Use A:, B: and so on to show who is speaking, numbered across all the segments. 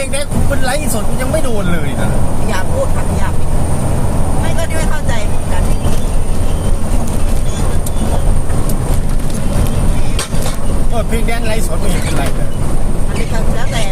A: องนะ
B: กู
A: เป็นไลฟ์สคุณยังไม่โดนเลยนะ
B: อยากพูดค่ะอยากไม่ก็ไม่เข้าใจเหมือนกัน
A: เออเพลงแดนไลฟ์สดไม่เห็นเป็นไรเลย
B: อันนี้ก็แล้วแต่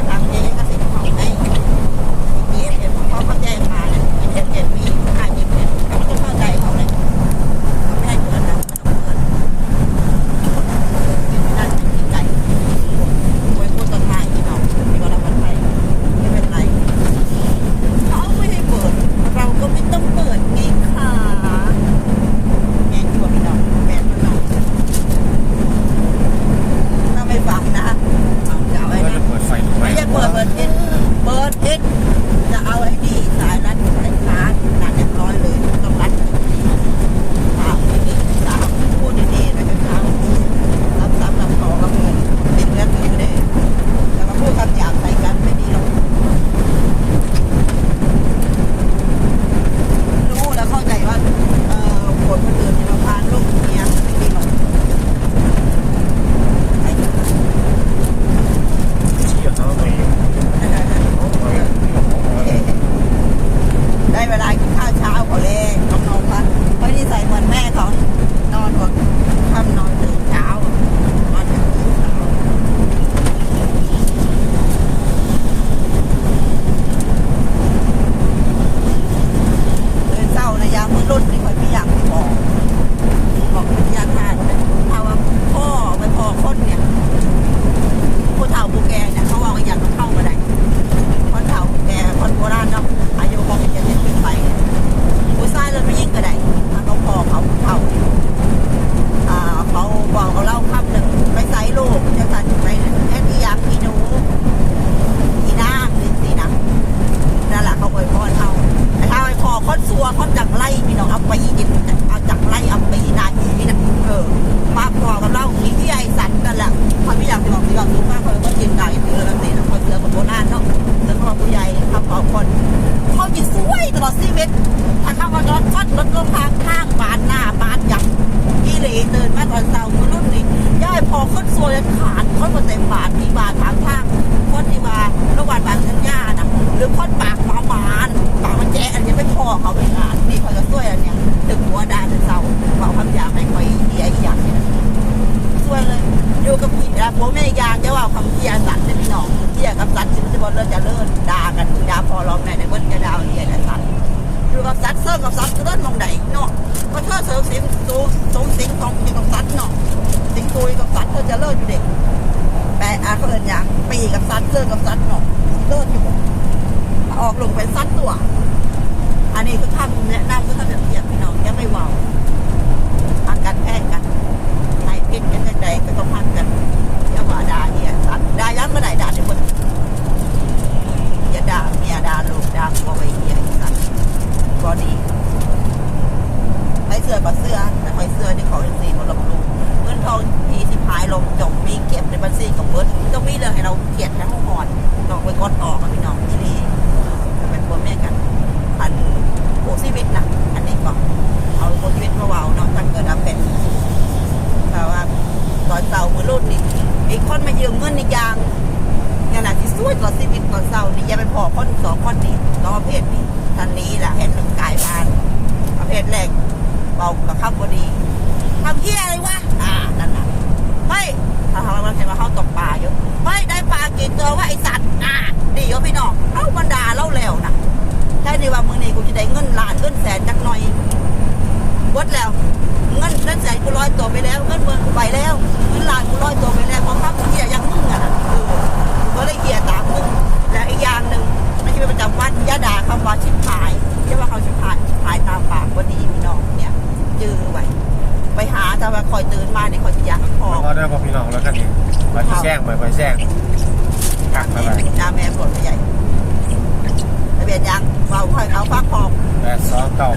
B: พว
A: ก
B: นี้อยางจะว่าคำเที่ยสัตว์เป็นพี่นองเที่ยกับสัตว์ชิ้นจะบนเลิศจะเลิศด่ากันด่าพอรองไหนในเบิ้ลจะดาาเที่ยกับสัตว์ดูกับสัตว์เสื่อฟกับสัตว์เลิศมองไหนเนาะก็เท่าเสิร์ฟสิงสูสงสิงทองอยู่กับสัตว์เนาะสิงตุยกับสัตว์ก็จะเลิศอยู่เด็กแปะอาเขาเอิญอย่างปีกับสัตว์เสื่อฟกับสัตว์เนาะเลิศอยู่ออกลงไปสัตว์ตัว อันนี้คือข้ามเนี่ยน่ำคือข้างเทียบพี่น้องยังไม่เบาทางการแพทย์กันไทยพิษกันใดก็ต้องพักกัน อย่ามาด่าเนี่ยสัตว์ด่ายันเมื่อไหร่ด่าในคนอย่าด่าเมียด่าลูกด่าพ่อไอ้เหี้ยสัตว์ก็ดีไปเสือกับเสือแต่ไปเสือที่เขาสีมันลบลูกเงินทองทีสิบหายลงจมมีเก็บในบัญชีของเบิร์ดต้องมีเลยให้เราเกลียดทั้งหอดน้องไปกดออกกับพี่น้องที่นี่เป็นพวกแม่กันพันโกชีวิตนะ 到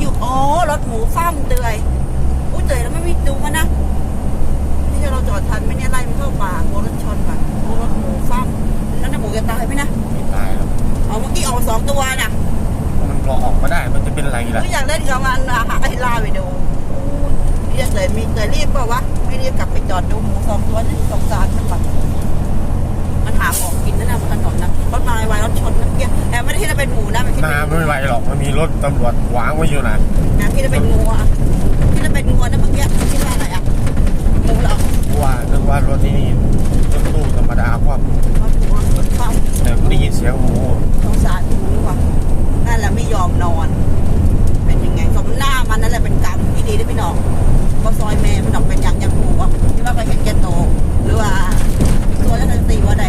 B: อ
A: ยู่
B: อ๋อ
A: รถ
B: หมูฟ้ามเตยอู้เตยแล้วไม่มีดูมันนะนี่เราจอดทันไหมเนี่ยไล่มันเข้าป่าโลัวรถชนป่ะกลัรถหมูฟ้ามนั่นน่ะหมูจะตายไหมนะ
A: ไม่ตายหรอก
B: เอาเมื่อกี้ออกสองตัวน่ะ
A: มันพอออกมาได้มันจะเป็นอะไรล่ะ
B: ไม่อยากเล่นกับมันอะไอ้ล่าไปดูเรียกเลยมีเตยรีบเปล่าวะไม่เรียกกลับไปจอดดูหมูสองตัวนี่สงสารมันแบบ หาขอกกินนั่นนะบนถนนนะรถมาไวรถชนนั่นเกี้ยแต่ไม่ได้ที่จะเป็นหมูนะไม่
A: ไม่ไหวหรอกมันมีรถตำรวจวางไว้อยู่นะ
B: นะพี่จะเป็นงูอะที่จะเป็นงูนะเมื่อกี้ที่ว่าอะไรอะงูเหรอ
A: ว่านึกว่ารถที่นี่รถตู้ธรรมดาคว่ำแต่
B: ก็ได้ยินเสียงหมูสง
A: สา
B: รหมู
A: นี่
B: ว่ะนั่
A: น
B: แหละไม่ยอมนอน เป็นยังไงสมหน้ามันนั่นแหละ
A: เป็
B: นกรรมที่ดีได้พี่น้องก็ซอยแม่พี่น้องเป็นอย่า
A: ง
B: ยางหมูอะที่
A: ว่า
B: ไปเห็นแกโตหรือว่าตัวนั้นตีว่าได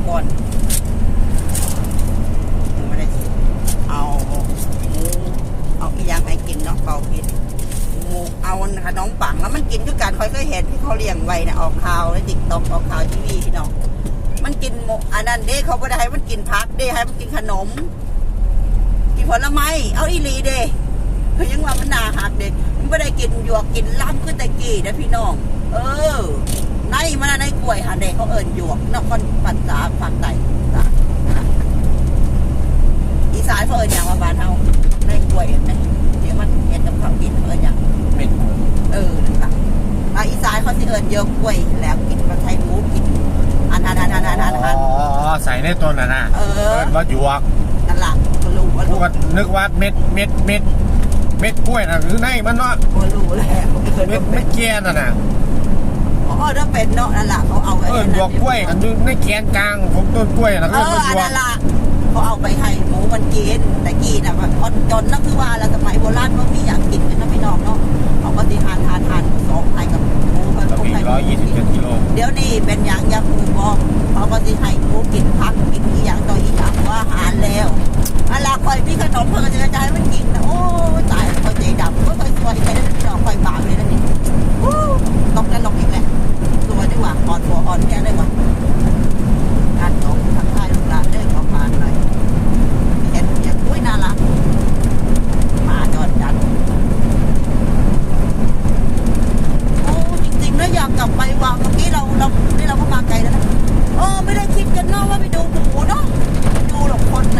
A: นี้
B: ให้มันกินซะก่อนไม่ได้เอาหมูเอาอียางให้กินเนาะเปล่ากินหมูเอาขนมปังแล้วมันกินด้วยกันค่อยๆเห็นที่เขาเลี้ยงไว้นะออกข่าวในติ๊กต็อกออกข่าวทีวีพี่น้องมันกินหมูอันนั้นเด้เขาไม่ได้ให้มันกินพักเด้ให้มันกินขนม กินผลไม้เอาอีลีเด้เขายังว่ามันนาหักเด้มันไม่ได้กินหยวกกินล้ำขึ้นแต่กี้นะพี่น้อง เออ ในมันในกล้วยหันเด้เขาเอิญหยวกนครปัตตาภาคใต้อีสานเขาเอิญอย่างว่าบ้านเฮาในกล้วยเห็นไหมเดี๋ยวมันเห็นกับเขากินเขาเอิญอย่าง
A: เป็น
B: เออนะคะภาคอีสานเขาสิเอิญเยอะกล้วยแล้วกินมาไทยหมูกินอันอันอันอันอันอันอัน
A: อ๋อใส่ในต้นน่ะนะ
B: เออ
A: ว่าหยวก
B: นั่นล่ะก็รู้ว่า
A: พว
B: รู้
A: กนึกว่าเม็ดเม็ดเม็ดเม็ดกล้วยน่ะคือในมันเนาะ
B: ว่ารู้แล้วเม็
A: ดเม็ดแกนน่ะนะ นะ
B: อ๋อถ้าเป็นเนาะนั่นล่ะเขาเอาไว้
A: เออหยวกกล้วยอันนี้ในแกนกลางของต้นกล้วยน่ะ
B: เอ
A: คือ
B: อ
A: มันห
B: อัน
A: ยวก
B: นั้นล่ะเขาเอาไปให้หมูมันกินแต่กี้น่ะมันอดจนนั่นคือว่าแล้วสมัยโบราณเขามีอยากกินกันนะพี่น้องเนาะเขาก็สิหานทานทานสองไทยกับหมูมัน
A: เรา
B: พวก
A: มี
B: ไทย
A: ร้อยยี่สิบเจ็ดกิโล
B: เดี๋ยวนี้เป็นอย่างยาคูบอกเขาก็สิให้หมูกินพักกินอีอย่างต่ออีอย่างว่าอาหารแล้วอันละคอยพี่ขนมเพื่อจะกระจายมันกินนะโอ้ตายคอยใจดำก็คอยสวยไปได้พี่น้องคอยบาปเลยนะนี่วู้ตกนรกอีก แล้วตัวดีกว่าอ่อนตัวอ่อนแค่ได้กว่าการตกทางใต้ลูกหลานเด้อของผ่านไปเห็นอย่างอุ้ยน่ารักหมาจอดจัดโอ้จริงๆแล้วอยากกลับไปวังเมื่อกี้เราเรานี่เราก็มาไกลแล้วนะเออไม่ได้คิดกันเนาะว่าไปดูหมูเนาะดูหรอกคนนะ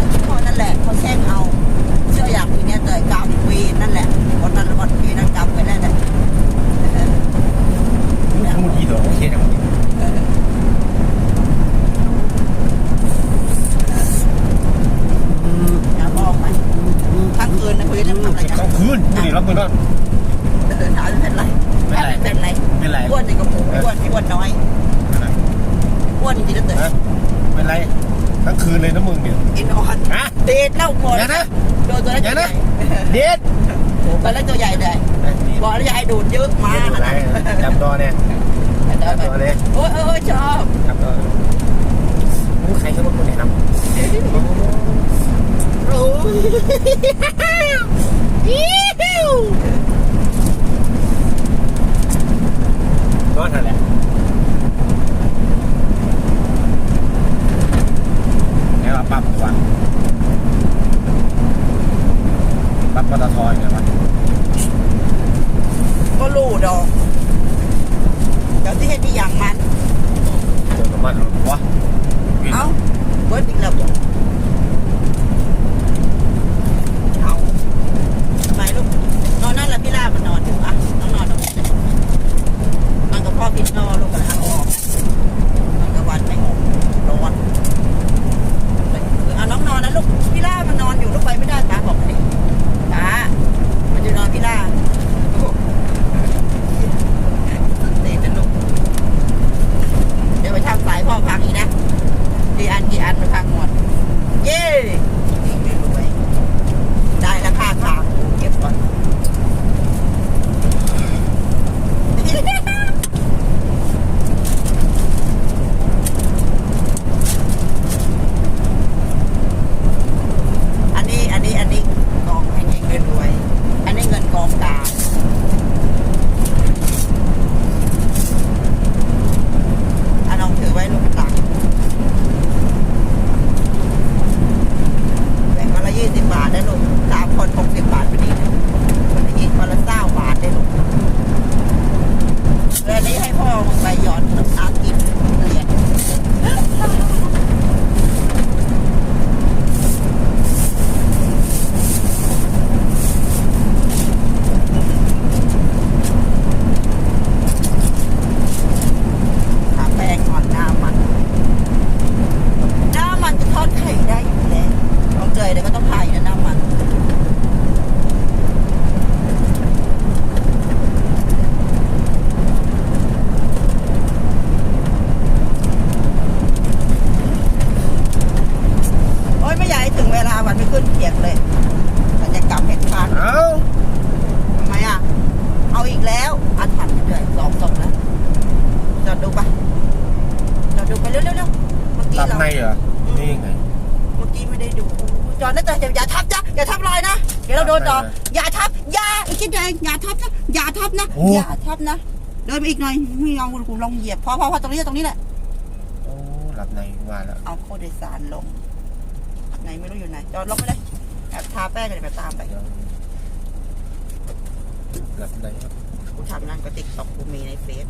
B: กู
A: ทำงา
B: นกับติ๊กต็
A: อ
B: กกูมี
A: ใน
B: เฟซ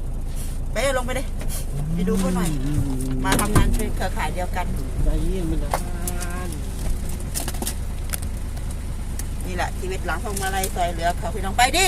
B: ไปลงไปเลยไปดูเขาหน่อย มาทำงานเป็นเครือข่ายเดียวกัน
A: ใจเย็นมันนนี่
B: แหละชีวิตหลังพองมาลัยซอยเหลือเขาพี่น้องไปดิ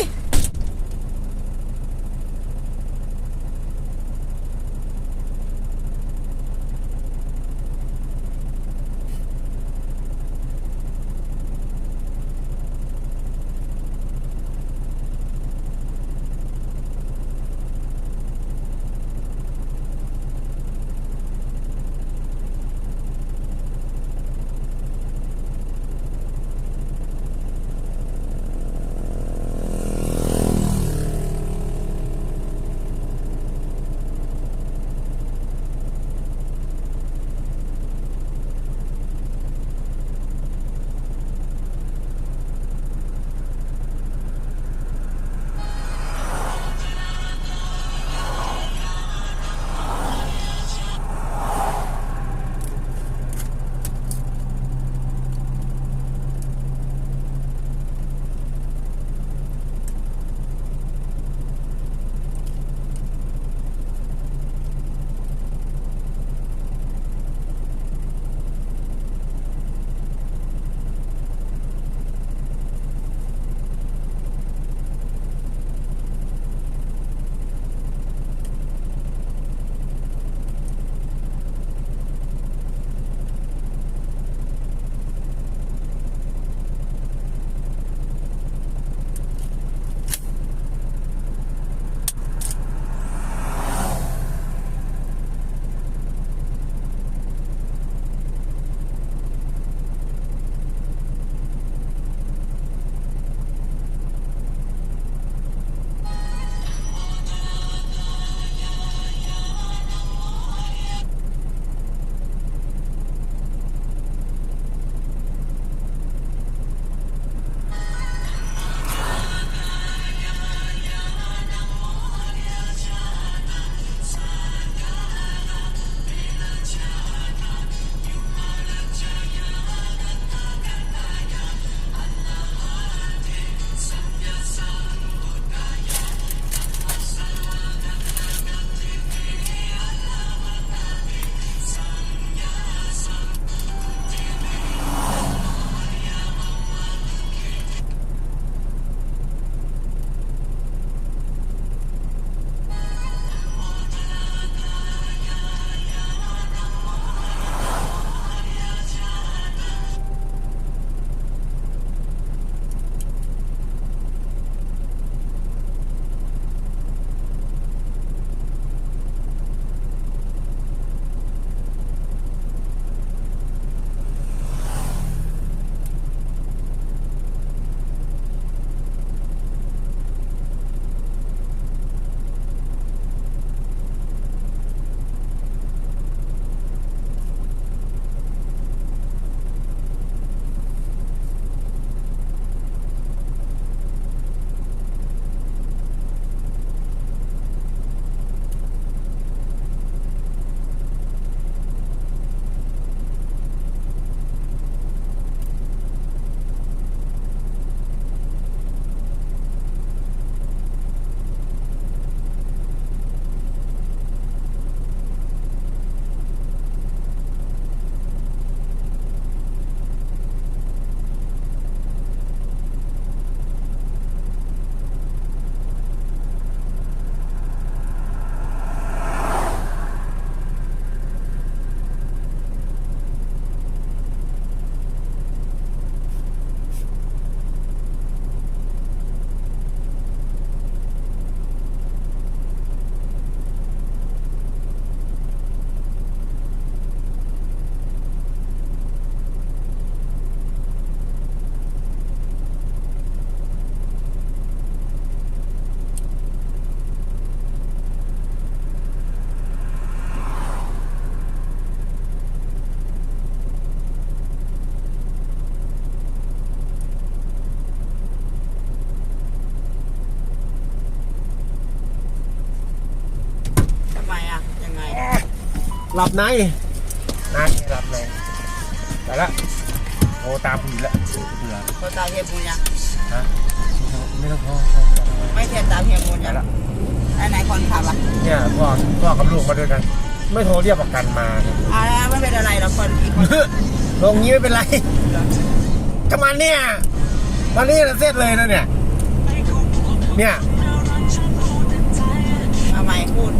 A: หลับในนานหลับในไปละโอ้ตามผีละเบื่อ
B: ตัวตาเฮียมูลยัง
A: ฮะไม่ต้องพ่อ
B: ไม่เทียนตาเฮียมูล
A: ไป
B: ยัง
A: ละ
B: อันไหนคนขับอะ
A: เนี่ยพ่อพ่อกับลูกมาด้วยกัน ไม่โทรเรียกประกันมาเนี่ย
B: อ่าไม่เป็นอะไรหรอกคนอีกคน
A: ลงงี้ไม่เป็นไรก็มาเนี่ยมานี่เสร็จเลยนะเนี่ย เนี่ย
B: มาใหม่พูด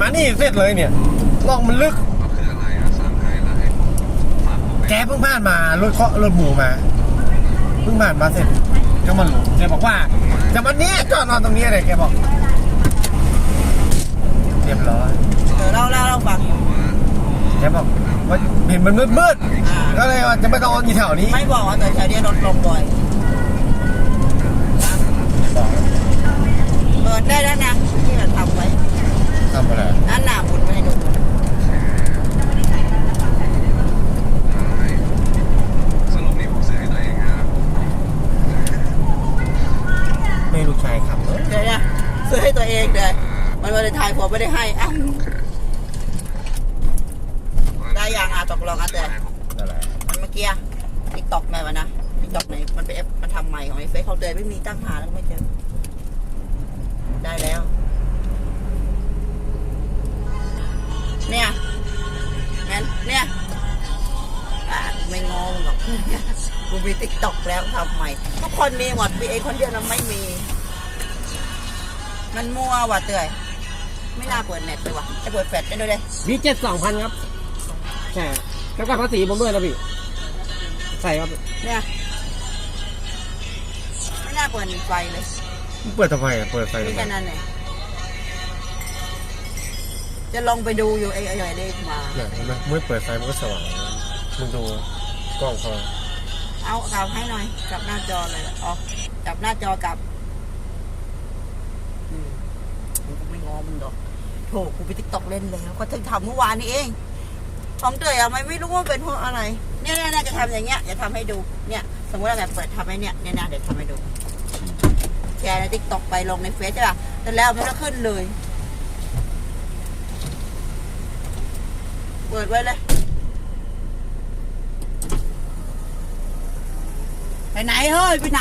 A: มานี่เสร็จเลยเนี่ย ล่องมันลึกแกเพิ่งผ่านมารถเคาะรถหมูมา เพิ่งผ่านมาเสร็จก็มาหลงแกบอกว่าจะมาเนี้ยจอดนอนตรงนี้เลยแกบอกเรียบร้อย
B: เดี๋ยวเล่าเล่าเล่าฟังอยู่
A: แกบอกว่าเห็นมันมืดมืดๆ
B: อ่า
A: ก็เลยว่าจะไม่ต้องนอนอยู่แถวนี้
B: ไม่บอกว่าแต่แถวเนี้ยรถลงบ่อย
A: บอก
B: เปิดได้แล้วนะที่เราทำไว้
A: ทำอะไร
B: นั่นหนาหมุนไปให้ดู
C: สรุปนี่ผมซื้อให้ตัวเองนะครับ
A: ไม่ลูกชายขับเลย
B: เดี๋ยวนะซื้อให้ตัวเองเลยมันวันเลนไทายผมไม่ได้ให้อะได้ยังอะตกลงอะแต่
A: อะไร
B: มันเมื่อกี้ติ๊กต็อกไงวะนะติ๊กต็อกไหนมันไปเอฟมันทำใหม่ของไอ้เฟซเขาเตยไม่มีตั้งหาแล้วไม่เจอได้แล้ว เนี่ยงั้นเนี่ยอะไม่งงหรอกกูมีติ๊กต็อกแล้วทำใหม่ทุกคนมีหมดมีไอ้คนเดียวนะไม่มี มันมั่วว่ะเตยไม่น่าเปิดเน็ตเลยว่ะจะเปิดแฟลชได้ด้วยเลย
A: วีเจ็ดสองพันครับใช่แล้วก็ภาษีผมด้วยนะพี่ ใส่ครับ
B: เนี่ยไม่น่าเปิดไฟเลย
A: เปิดทำไมอะเปิดไฟ
B: ไม่
A: ทำไม
B: แค่นั้นเลยจะลองไปดูอยู่ไอ้ไอ้ไอ้เลขมา
A: เนี่ยเห็นไหมเมื่อเปิดไฟมันก็สว่างมึงดูกล้องเขา
B: เอากลับให้หน่อยกลับหน้าจอเลยออกจับหน้าจอกลับอืมมันก็ไม่ง อมดอกโถกูไปติ๊กตอกเล่นแล้วก็ถึงทำเมื่อวานนี้เองของเตยอะไม่ไม่รู้ว่าเป็นเพราะอะไรเนี่ยเนี่ยเนี่ยจะทำอย่างเงี้ยจะทำให้ดูเนี่ยสมมติว่าแบบเปิดทำให้เนี่ยเนี่ยนะเดี๋ยวทำให้ดูแชร์ในติ๊กตอกไปลงในเฟซใช่ป่ะแต่แล้วมันก็ขึ้นเลย เปิดไว้เลยไปไหนเฮ้ยไปไหน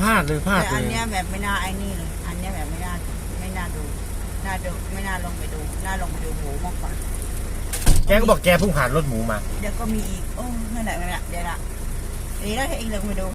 A: พลาดเลยพลาด
B: แต่
A: เล
B: อัน
A: ย
B: เนี้ยแบบไม่น่าไอ้นี่เลย อันเนี้ยแบบไม่น่าไม่น่าดู น่าดูไม่น่าลงไปดู น่าลงไปดูหมูมากกว่า
A: แกก็บอกแกเพิ่งผ่านรถหมูมา
B: เดี๋ยวก็มีอีก โอ้นั่นแหละนั่นแหละเดี๋ยวละเดี๋ยวเราให้เองลงไปดู